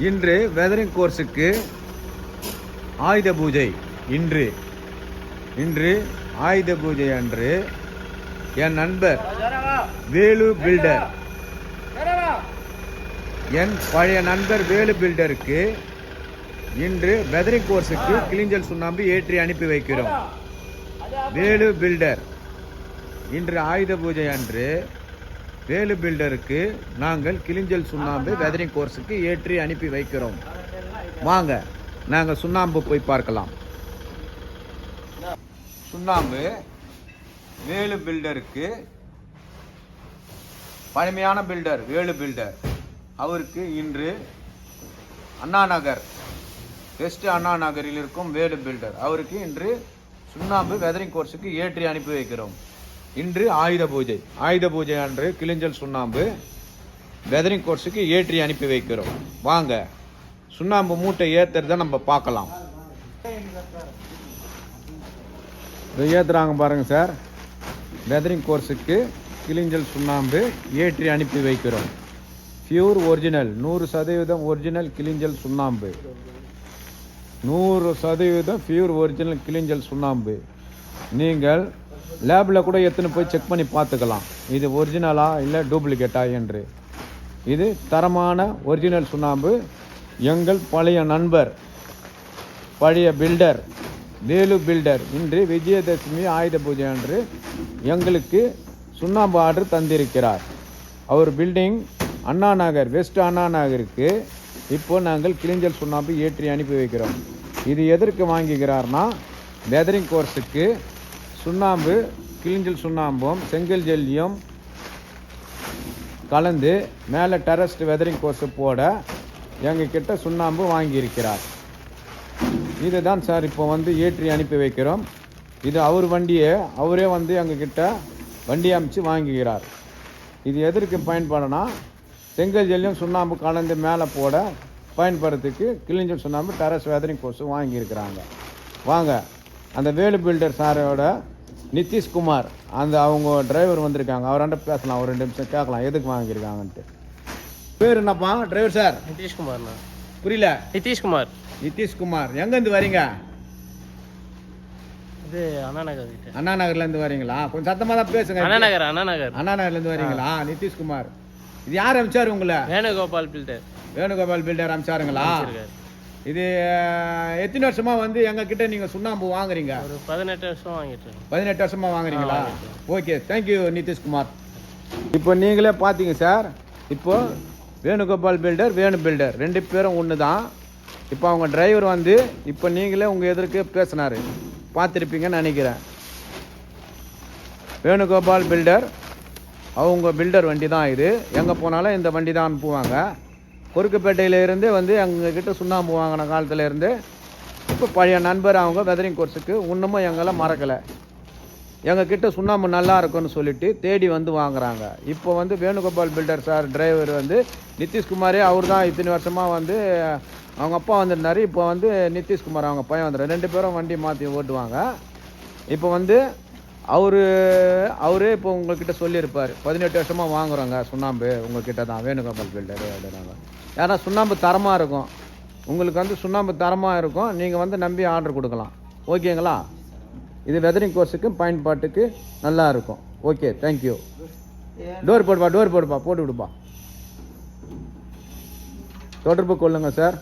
இன்று வெதரிங் கோர்ஸுக்கு ஆயுத பூஜை. இன்று. இன்று ஆயுத பூஜை அன்று என் நண்பர் வேலு பில்டர் என் பழைய நண்பர் வேலு பில்டருக்கு இன்று வெதரிங் கோர்ஸுக்கு கிளிஞ்சல் சுண்ணாம்பு ஏற்றி அனுப்பி வைக்கிறோம். வேலு பில்டர் இன்று ஆயுத பூஜை அன்று வேலு பில்டருக்கு நாங்கள் கிளிஞ்சல் சுண்ணாம்பு வெதரிங் கோர்ஸுக்கு ஏற்றி அனுப்பி வைக்கிறோம். வாங்க நாங்கள் சுண்ணாம்பு போய் பார்க்கலாம். சுண்ணாம்பு வேலு பில்டருக்கு பழமையான பில்டர் வேலு பில்டர். அவருக்கு இன்று அண்ணா நகர் வெஸ்ட் அண்ணா நகரில் இருக்கும் வேலு பில்டர். அவருக்கு இன்று சுண்ணாம்பு வெதரிங் கோர்ஸுக்கு ஏற்றி அனுப்பி வைக்கிறோம். இன்று ஆயுத பூஜை. ஆயுத பூஜை அன்று கிளிஞ்சல் சுண்ணாம்பு வெதரிங் கோர்ஸுக்கு ஏற்றி அனுப்பி வைக்கிறோம். வாங்க. சுண்ணாம்பு மூட்டை ஏற்றுறத நம்ம பார்க்கலாம். இதை ஏத்துறாங்க பாருங்க சார். வெதரிங் கோர்ஸுக்கு கிளிஞ்சல் சுண்ணாம்பு ஏற்றி அனுப்பி வைக்கிறோம். பியூர் ஒரிஜினல் நூறு சதவீதம் ஒரிஜினல் கிளிஞ்சல் சுண்ணாம்பு. நூறு சதவீதம் பியூர் ஒரிஜினல் கிளிஞ்சல் சுண்ணாம்பு. நீங்கள் லேபில் கூட எத்தனை போய் செக் பண்ணி பார்த்துக்கலாம். இது ஒரிஜினலா இல்லை டூப்ளிகேட்டா என்று. இது தரமான ஒரிஜினல் சுண்ணாம்பு. எங்கள் பழைய நண்பர் பழைய பில்டர் வேலு பில்டர் இன்று விஜயதசமி ஆயுத பூஜை அன்று எங்களுக்கு சுண்ணாம்பு ஆர்டர் தந்திருக்கிறார். அவர் பில்டிங் அண்ணா நகர் வெஸ்ட் அண்ணா நகருக்கு இப்போ நாங்கள் கிளிஞ்சல் சுண்ணாம்பு ஏற்றி அனுப்பி வைக்கிறோம். இது எதற்கு வாங்குகிறார்னா வெதரிங் கோர்ஸுக்கு சுண்ணாம்பு கிளிஞ்சல் சுண்ணாம்பும் செங்கல் ஜெல்லியும் கலந்து மேலே டெரஸ்ட் வெதரிங் கோர்ஸு போட எங்ககிட்ட சுண்ணாம்பு வாங்கியிருக்கிறார். இதுதான் சார் இப்போ வந்து ஏற்றி அனுப்பி வைக்கிறோம். இது அவர் வண்டியை அவரே வந்து எங்ககிட்ட வண்டி அமைச்சு வாங்குகிறார். இது எதற்கு பயன்படுனா செங்கல் ஜெல்லியும் சுண்ணாம்பு கலந்து மேலே போட பயன்படுறதுக்கு கிளிஞ்சல் சுண்ணாம்பு டெரஸ் வெதரிங் கோர்ஸ் வாங்கியிருக்கிறாங்க. வாங்க அந்த வேலு பில்டர் சாரோட நிதிஷ்குமார். அந்த அவங்க டிரைவர் வந்திருக்காங்க. அவராண்ட பேசலாம். ஒரு ரெண்டு நிமிஷம் கேட்கலாம். எதுக்கு வாங்கியிருக்காங்கன்ட்டு. பேர் என்னப்பா? டிரைவர் சார் நிதிஷ்குமார்ண்ணா. புரியல. நிதிஷ்குமார். நிதிஷ்குமார். எங்கேருந்து வரீங்க? இது அண்ணா நகர் கிட்ட அண்ணா நகர்லேருந்து வரீங்களா? கொஞ்சம் சத்தமாக தான் பேசுங்க. அண்ணா நகர் அண்ணா நகர். அண்ணா நகர்லேருந்து வரீங்களா? நிதிஷ்குமார். இது யார் அமிச்சார் உங்களை? வேணுகோபால் பில்டர். வேணுகோபால் பில்டர் அமிச்சாருங்களா? இது எத்தனை வருஷமா வந்து எங்க கிட்ட நீங்க சுண்ணாம்பு வாங்குறீங்க? ஒரு பதினெட்டு வருஷம் வாங்கிட்டு. பதினெட்டு வருஷமா வாங்குறீங்களா? ஓகே தேங்க்யூ நிதிஷ்குமார் இப்போ நீங்களே பார்த்தீங்க சார் இப்போ வேணுகோபால் பில்டர் வேணு பில்டர் ரெண்டு பேரும் ஒன்று தான் இப்போ அவங்க டிரைவர் வந்து இப்போ நீங்களே உங்கள் எதிர்க்கு பேசினார். பார்த்துருப்பீங்கன்னு நினைக்கிறேன். வேணுகோபால் பில்டர் அவங்க பில்டர் வண்டி தான் இது. எங்கே போனாலும் இந்த வண்டி தான் அனுப்புவாங்க பொறுக்குப்பேட்டையிலேருந்து வந்து எங்ககிட்ட சுண்ணாம்பு வாங்கின காலத்துலேருந்து இப்போ பழைய நண்பர் அவங்க வெதரிங் கோர்ஸுக்கு இன்னமும் எங்களை மறக்கலை. எங்ககிட்ட சுண்ணாம்பு நல்லா இருக்கும்னு சொல்லிட்டு தேடி வந்து வாங்குறாங்க. இப்போ வந்து வேணுகோபால் பில்டர் சார் டிரைவர் வந்து நிதிஷ்குமாரே அவர் தான் இத்தனை வருஷமாக வந்து அவங்க அப்பா வந்திருந்தாரு. இப்போ வந்து நிதிஷ்குமார் அவங்க பையன் வந்துடுறாரு ரெண்டு பேரும் வண்டி மாற்றி ஓட்டுவாங்க. இப்போ வந்து அவர் அவரே இப்போ உங்கள்கிட்ட சொல்லியிருப்பார். பதினெட்டு வருஷமாக வாங்குறோங்க சுண்ணாம்பு. உங்கள்கிட்ட தான் வேணுகோபால் பில்டர் அப்படின்னாங்க ஏன்னா சுண்ணாம்பு தரமாக இருக்கும். உங்களுக்கு வந்து சுண்ணாம்பு தரமாக இருக்கும். நீங்கள் வந்து நம்பி ஆர்டர் கொடுக்கலாம். ஓகேங்களா? இது வெதரிங் கோர்ஸுக்கு பயன்பாட்டுக்கு நல்லா இருக்கும். ஓகே தேங்க்யூ டோர் போடுப்பா டோர் போடுப்பா போட்டு விடுப்பா. தொடர்பு கொள்ளுங்கள் சார்.